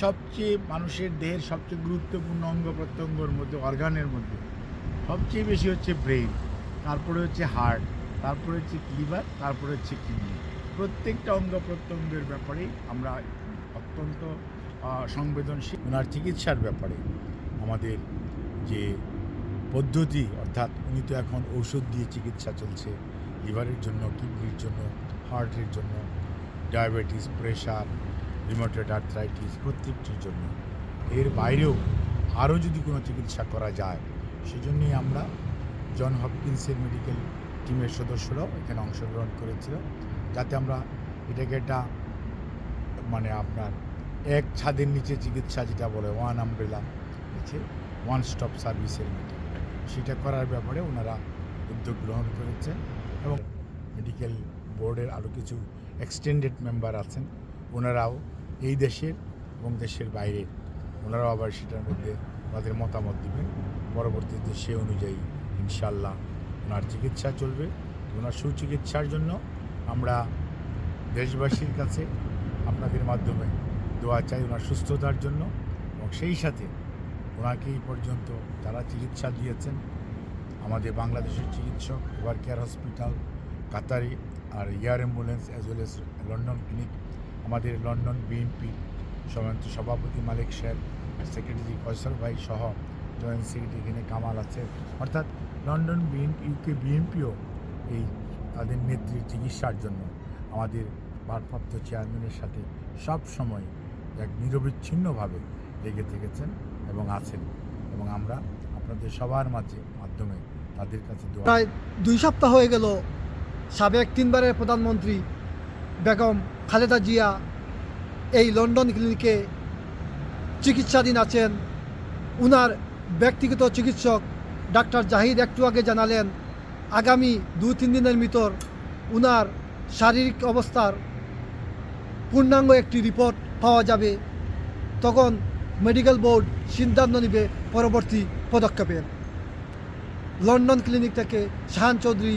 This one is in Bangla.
সবচেয়ে মানুষের দেহের সবচেয়ে গুরুত্বপূর্ণ অঙ্গ প্রত্যঙ্গর মধ্যে, অর্গানের মধ্যে, সবচেয়ে বেশি হচ্ছে ব্রেন তারপরে হচ্ছে হার্ট, তারপরে হচ্ছে লিভার, তারপরে হচ্ছে কিডনি। প্রত্যেকটা অঙ্গ প্রত্যঙ্গের ব্যাপারেই আমরা অত্যন্ত সংবেদনশীল। ওনার চিকিৎসার ব্যাপারে আমাদের যে পদ্ধতি, অর্থাৎ উনি তো এখন ঔষধ দিয়ে চিকিৎসা চলছে, লিভারের জন্য, কিডনির জন্য হার্টের জন্য, ডায়াবেটিস, প্রেশার রিমোটেড আর্থ্রাইটিস প্রত্যেকটির জন্য। এর বাইরেও আরও যদি কোনো চিকিৎসা করা যায়, সেজন্যই আমরা জন হপকিন্সের মেডিকেল টিমের সদস্যরাও এখানে অংশগ্রহণ করেছিল। যাতে আমরা এটাকে একটা মানে আপনার এক ছাদের নিচে চিকিৎসা যেটা বলে ওয়ান আমব্রেলা নিচে ওয়ান স্টপ সার্ভিসের মতো। সেটা করার ব্যাপারে ওনারা উদ্যোগ গ্রহণ করেছেন এবং মেডিকেল বোর্ডের আরও কিছু এক্সটেন্ডেড মেম্বার আছেন। ওনারাও এই দেশের এবং দেশের বাইরে। ওনারাও আবার সেটার মধ্যে তাদের মতামত দিবেন। পরবর্তীতে সে অনুযায়ী ইনশাল্লাহ ওনার চিকিৎসা চলবে। ওনার সুচিকিৎসার জন্য আমরা দেশবাসীর কাছে আপনাদের মাধ্যমে দোয়া চাই ওনার সুস্থতার জন্য এবং সেই সাথে ওনাকে এই পর্যন্ত যারা চিকিৎসা দিয়েছেন, আমাদের বাংলাদেশের চিকিৎসক, এবার কেয়ার হসপিটাল কাতারি আর air ambulance as well as London clinic আমাদের লন্ডন বিএনপি সমান্ত সভাপতি মালিক স্যার সেক্রেটারি ফয়সল ভাই সহ জয়েন্ট সেক্রেটারি এখানে কামাল আছে। অর্থাৎ লন্ডন বিএনপি ইউকে বিএনপিও এই তাদের নেত্রীর চিকিৎসার জন্য আমাদের ভারপ্রাপ্ত চেয়ারম্যানের সাথে সব সময় এক নিরবিচ্ছিন্নভাবে লেগে থেকেছেন এবং আছেন। এবং আমরা আপনাদের সবার মাঝে, মাধ্যমে তাদের কাছে প্রায় দুই সপ্তাহ হয়ে গেল সাবেক তিনবারের প্রধানমন্ত্রী বেগম খালেদা জিয়া এই লন্ডন ক্লিনিকে চিকিৎসাধীন আছেন। উনার ব্যক্তিগত চিকিৎসক ডাক্তার জাহিদ একটু আগে জানালেন, আগামী দু তিন দিনের ভিতর উনার শারীরিক অবস্থার পূর্ণাঙ্গ একটি রিপোর্ট পাওয়া যাবে। তখন মেডিকেল বোর্ড সিদ্ধান্ত নেবে পরবর্তী পদক্ষেপের। লন্ডন ক্লিনিক থেকে শাহান চৌধুরী